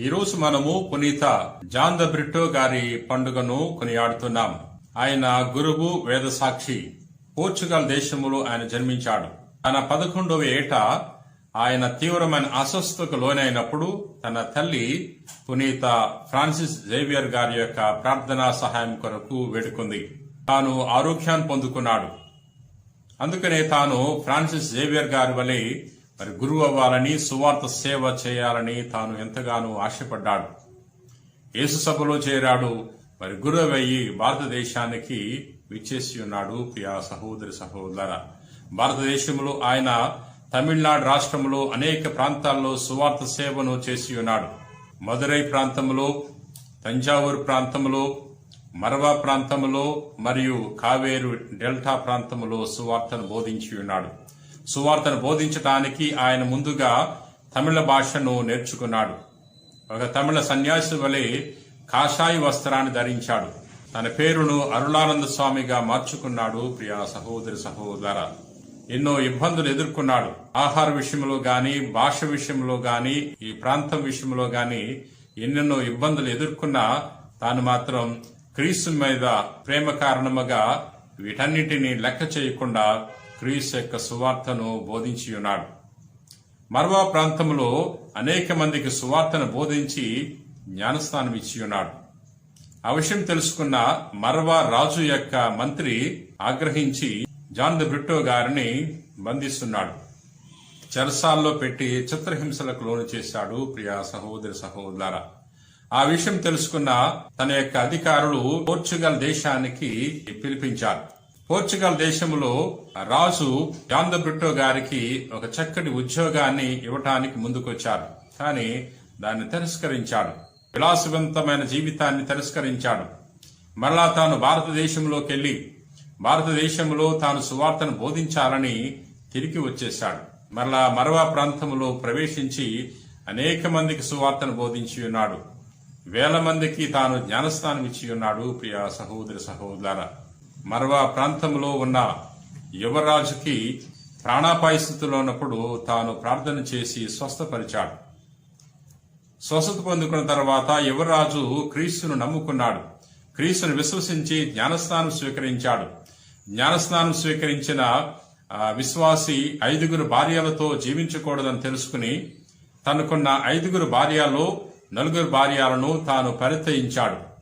ఈరోజు మనము పునీత జాన్ ద బ్రిటో గారి పండుగను కొనియాడుతున్నాం. ఆయన గురువు వేద సాక్షి పోర్చుగల్ దేశములో ఆయన జన్మించాడు. తన పదకొండవ ఏట ఆయన తీవ్రమైన అస్వస్థతకు లోనైనప్పుడు తన తల్లి పునీత ఫ్రాన్సిస్ జేవియర్ గారి యొక్క ప్రార్థనా సహాయం కొరకు వేడుకుంది. తాను ఆరోగ్యాన్ని పొందుకున్నాడు. అందుకనే తాను ఫ్రాన్సిస్ జేవియర్ గారి వలె మరి గురువు అవ్వాలని సువార్త సేవ చేయాలని తాను ఎంతగానో ఆశపడ్డాడు. యేసు సభలో చేరాడు. మరి గురువయ్యి భారతదేశానికి విచ్చేసి ఉన్నాడు ప్రియా సహోదరి సహోదర. భారతదేశంలో ఆయన తమిళనాడు రాష్ట్రంలో అనేక ప్రాంతాల్లో సువార్త సేవను చేసి ఉన్నాడు. మదురై ప్రాంతంలో తంజావూరు ప్రాంతంలో మరవా ప్రాంతంలో మరియు కావేరు డెల్టా ప్రాంతంలో సువార్తను బోధించి ఉన్నాడు. సువార్తను బోధించటానికి ఆయన ముందుగా తమిళ భాషను నేర్చుకున్నాడు. ఒక తమిళ సన్యాసి వలె కాషాయి వస్త్రాన్ని ధరించాడు. తన పేరును అరుళానంద స్వామిగా మార్చుకున్నాడు ప్రియా సహోదరి సహోదర. ఎన్నో ఇబ్బందులు ఎదుర్కొన్నాడు. ఆహార విషయంలో గాని భాష విషయంలో గాని ఈ ప్రాంతం విషయంలో గాని ఎన్నెన్నో ఇబ్బందులు ఎదుర్కొన్నా తాను మాత్రం క్రీస్తు మీద ప్రేమ కారణముగా వీటన్నిటిని లెక్క చేయకుండా క్రీస్తు యొక్క సువార్తను బోధించి ఉన్నాడు. మరవా ప్రాంతంలో అనేక మందికి సువార్తను బోధించి జ్ఞానస్థానం ఇచ్చి ఉన్నాడు. ఆ విషయం తెలుసుకున్న మరవా రాజు యొక్క మంత్రి ఆగ్రహించి జాన్ ద బ్రిట్టో గారిని బంధిస్తున్నాడు. చెరసాల్లో పెట్టి చిత్రహింసలకు లోను చేశాడు ప్రియా సహోదరి సహోదర ఆ విషయం తెలుసుకున్న తన యొక్క అధికారులు పోర్చుగల్ దేశానికి పిలిపించారు. పోర్చుగల్ దేశంలో రాజు జాన్ ద బ్రిట్టో గారికి ఒక చక్కటి ఉద్యోగాన్ని ఇవ్వటానికి ముందుకొచ్చారు కానీ దాన్ని తిరస్కరించాడు. విలాసవంతమైన జీవితాన్ని తిరస్కరించాడు. మరలా తాను భారతదేశంలోకి వెళ్ళి భారతదేశంలో తాను సువార్తను బోధించాలని తిరిగి వచ్చేశాడు. మరలా మరవా ప్రాంతంలో ప్రవేశించి అనేక మందికి సువార్తను బోధించి ఉన్నాడు. వేల మందికి తాను జ్ఞానస్థానం ఇచ్చి ఉన్నాడు. ప్రియ సహోదరి సహోదర మరవా ప్రాంతంలో ఉన్న యువరాజుకి ప్రాణాపాయ స్థితిలో ఉన్నప్పుడు తాను ప్రార్థన చేసి స్వస్థపరిచాడు. స్వస్థత పొందుకున్న తర్వాత యువరాజు క్రీస్తును నమ్ముకున్నాడు. క్రీస్తును విశ్వసించి జ్ఞానస్నానం స్వీకరించాడు. జ్ఞానస్నానం స్వీకరించిన విశ్వాసి ఐదుగురు భార్యలతో జీవించకూడదని తెలుసుకుని తనకున్న ఐదుగురు భార్యలో నలుగురు భార్యలను తాను పరితయించాడు.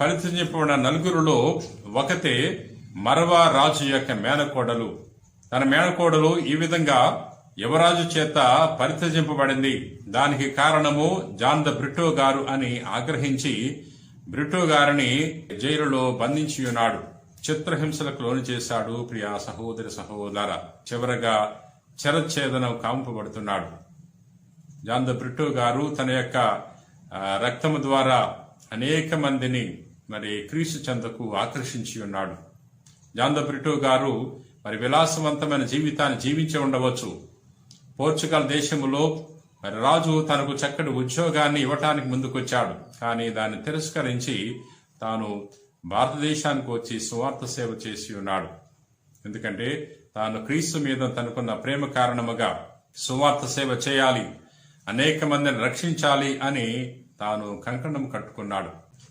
పరిత్యజింపబడిన నలుగురులో ఒకతే మరవా రాజు యొక్క మేనకోడలు. తన మేనకోడలు ఈ విధంగా యువరాజు చేత పరిత్యజింపబడింది. దానికి కారణము జాన్ ద బ్రిటో గారు అని ఆగ్రహించి బ్రిటో గారిని జైలులో బంధించి ఉన్నాడు చిత్రహింసలకు లోను చేశాడు. ప్రియా సహోదరి సహోదర చివరగా చరచ్ఛేదనం కాంపబడుతున్నాడు. జాన్ ద బ్రిటో గారు తన యొక్క రక్తము ద్వారా అనేక మందిని మరి క్రీస్తు చెందకు ఆకర్షించి ఉన్నాడు జాన్ ద బ్రిటో గారు మరి విలాసవంతమైన జీవితాన్ని జీవించి ఉండవచ్చు. పోర్చుగల్ దేశములో మరి రాజు తనకు చక్కటి ఉద్యోగాన్ని ఇవ్వటానికి ముందుకొచ్చాడు. కానీ దాన్ని తిరస్కరించి తాను భారతదేశానికి వచ్చి సువార్త సేవ చేసి ఉన్నాడు. ఎందుకంటే తాను క్రీస్తు మీద తనకున్న ప్రేమ కారణముగా సువార్త సేవ చేయాలి అనేక మందిని రక్షించాలి అని తాను కంకణం కట్టుకున్నాడు.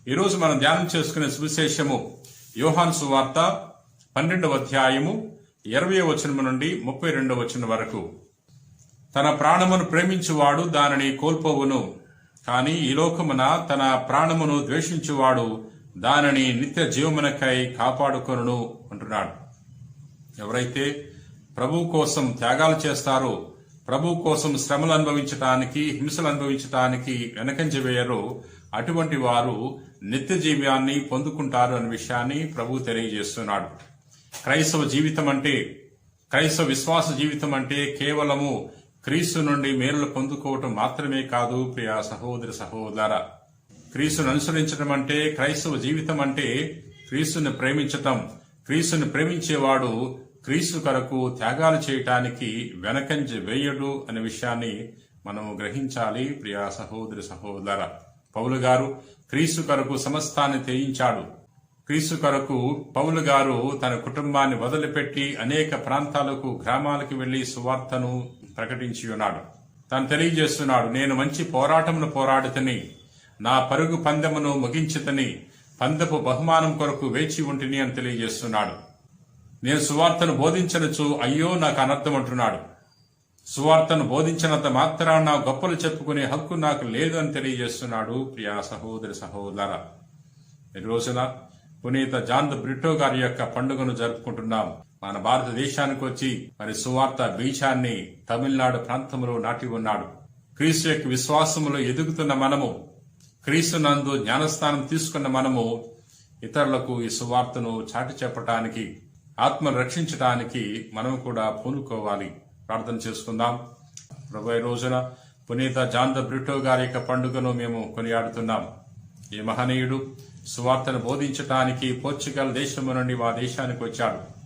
ఈరోజు మనం ధ్యానం చేసుకునే సువిశేషము యోహాన్ సువార్త పన్నెండవ అధ్యాయము ఇరవై వచనము నుండి ముప్పై రెండవ వచనం వరకు. తన ప్రాణమును ప్రేమించువాడు దానిని కోల్పోవును కాని ఈ లోకమున తన ప్రాణమును ద్వేషించువాడు దానిని నిత్య జీవమునకై కాపాడుకొనును అంటున్నాడు. ఎవరైతే ప్రభు కోసం త్యాగాలు చేస్తారో ప్రభు కోసం శ్రమలు అనుభవించటానికి హింసలు అనుభవించటానికి వెనకంజ వేయరో అటువంటి వారు నిత్య జీవ్యాన్ని పొందుకుంటారు అనే విషయాన్ని ప్రభు తెలియజేస్తున్నాడు. క్రైస్తవ జీవితం అంటే క్రైస్తవ విశ్వాస జీవితం అంటే కేవలము క్రీస్తు నుండి మేలులు పొందుకోవటం మాత్రమే కాదు ప్రియ సహోదరి సహోదర క్రీస్తును అనుసరించడం అంటే క్రైస్తవ జీవితం అంటే క్రీస్తుని ప్రేమించటం. క్రీస్తుని ప్రేమించేవాడు క్రీస్తు కొరకు త్యాగాలు చేయటానికి వెనకంజ వేయడు అనే విషయాన్ని మనం గ్రహించాలి ప్రియ సహోదరి సహోదర పౌలు గారు క్రీస్తు కొరకు సమస్తాన్ని త్యజించాడు. క్రీస్తు కొరకు పౌలు గారు తన కుటుంబాన్ని వదిలిపెట్టి అనేక ప్రాంతాలకు గ్రామాలకు వెళ్ళి సువార్తను ప్రకటించి ఉన్నాడు. తాను తెలియజేస్తున్నాడు నేను మంచి పోరాటమును పోరాడుతని నా పరుగు పందెమును ముగించితని పందపు బహుమానం కొరకు వేచి ఉంటిని అని తెలియజేస్తున్నాడు. నేను సువార్తను బోధించనుచు అయ్యో నాకు అనర్థం అంటున్నాడు. సువార్తను బోధించినంత మాత్రాన నా గొప్పలు చెప్పుకునే హక్కు నాకు లేదు అని తెలియజేస్తున్నాడు ప్రియా సహోదరి సహోదర. ఈ రోజున పునీత జాన్ ద బ్రిటో గారి యొక్క పండుగను జరుపుకుంటున్నాం. మన భారతదేశానికి వచ్చి మరి సువార్త బీజాన్ని తమిళనాడు ప్రాంతంలో నాటి ఉన్నాడు. క్రీస్తు యొక్క విశ్వాసములో ఎదుగుతున్న మనము క్రీస్తు నందు జ్ఞానస్థానం తీసుకున్న మనము ఇతరులకు ఈ సువార్తను చాటి చెప్పటానికి ఆత్మను రక్షించటానికి మనం కూడా పూనుకోవాలి. ప్రార్థన చేసుకుందాం. ప్రభు రోజున పునీత జాన్ ద బ్రిటో గారి యొక్క పండుగను మేము కొనియాడుతున్నాం. ఈ మహనీయుడు సువార్తను బోధించటానికి పోర్చుగల్ దేశము నుండి మా దేశానికి వచ్చాడు.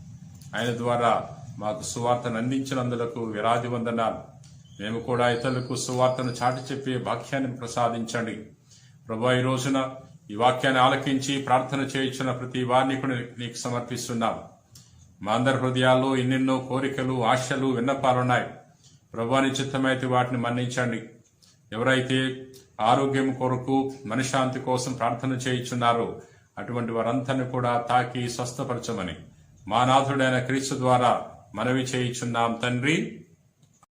ఆయన ద్వారా మాకు సువార్తను అందించినందులకు విరాది వందనాలు. మేము కూడా ఇతరులకు సువార్తను చాటి చెప్పే వాక్యాన్ని ప్రసాదించండి. ప్రభు ఈ రోజున ఈ వాక్యాన్ని ఆలకించి ప్రార్థన చేయించిన ప్రతి వారిని కూడా నీకు సమర్పిస్తున్నాం. మా అందరి హృదయాల్లో ఎన్నెన్నో కోరికలు ఆశలు విన్నపాలున్నాయి. ప్రభాని చిత్తమైతే వాటిని మన్నించండి. ఎవరైతే ఆరోగ్యం కొరకు మనశ్శాంతి కోసం ప్రార్థన చేయించున్నారో అటువంటి వారందరిని కూడా తాకి స్వస్థపరచమని. మా నాథుడైన క్రీస్తు ద్వారా మనవి చేయించున్నాం తండ్రి.